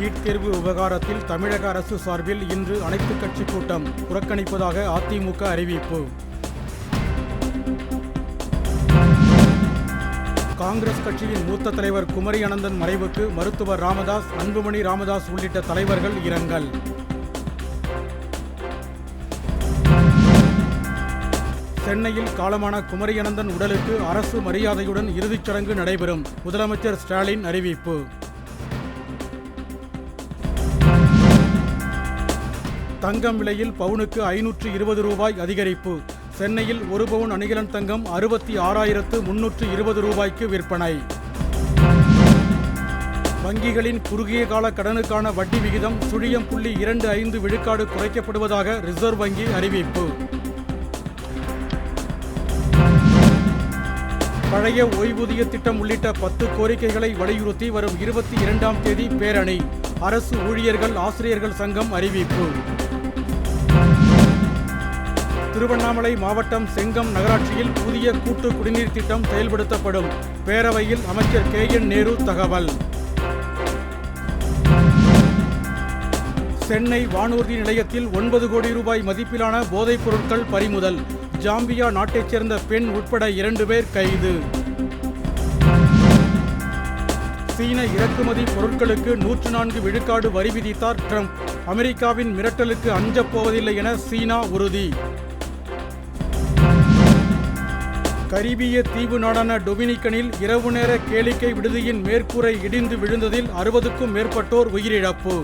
NEET தேர்வு விவகாரத்தில் தமிழக அரசு சார்பில் இன்று அனைத்துக் கட்சி கூட்டம் புறக்கணிப்பதாக அதிமுக அறிவிப்பு. காங்கிரஸ் கட்சியின் மூத்த தலைவர் குமரி அனந்தன் மறைவுக்கு மருத்துவர் ராமதாஸ் அன்புமணி ராமதாஸ் உள்ளிட்ட தலைவர்கள் இரங்கல். சென்னையில் காலமான குமரி அனந்தன் உடலுக்கு அரசு மரியாதையுடன் இறுதிச் சடங்கு நடைபெறும் முதலமைச்சர் ஸ்டாலின் அறிவிப்பு. தங்கம் விலையில் பவுனுக்கு ஐநூற்று இருபது ரூபாய் அதிகரிப்பு. சென்னையில் ஒரு பவுன் அணிகலன் தங்கம் அறுபத்தி ஆறாயிரத்து முன்னூற்று இருபது ரூபாய்க்கு விற்பனை. வங்கிகளின் குறுகிய கால கடனுக்கான வட்டி விகிதம் சுழியம் புள்ளி இரண்டு ஐந்து விழுக்காடு குறைக்கப்படுவதாக ரிசர்வ் வங்கி அறிவிப்பு. பழைய ஓய்வூதிய திட்டம் உள்ளிட்ட பத்து கோரிக்கைகளை வலியுறுத்தி வரும் இருபத்தி இரண்டாம் தேதி பேரணி. அரசு ஊழியர்கள் ஆசிரியர்கள் சங்கம் அறிவிப்பு. திருவண்ணாமலை மாவட்டம் செங்கம் நகராட்சியில் புதிய கூட்டு குடிநீர் திட்டம் செயல்படுத்தப்படும். பேரவையில் அமைச்சர் கே என் நேரு தகவல். சென்னை வானூர்தி நிலையத்தில் ஒன்பது கோடி ரூபாய் மதிப்பிலான போதைப் பொருட்கள் பறிமுதல். ஜாம்பியா நாட்டைச் சேர்ந்த பெண் உட்பட இரண்டு பேர் கைது. சீன இறக்குமதி பொருட்களுக்கு நூற்று நான்கு விழுக்காடு வரி விதித்தார் ட்ரம்ப். அமெரிக்காவின் மிரட்டலுக்கு அஞ்சப் போவதில்லை என சீனா உறுதி. கரிபிய தீவு நாடான டொமினிக்கனில் இரவு நேர கேளிக்கை விடுதியின் மேற்கூரை இடிந்து விழுந்ததில் அறுபதுக்கும் மேற்பட்டோர் உயிரிழப்பு.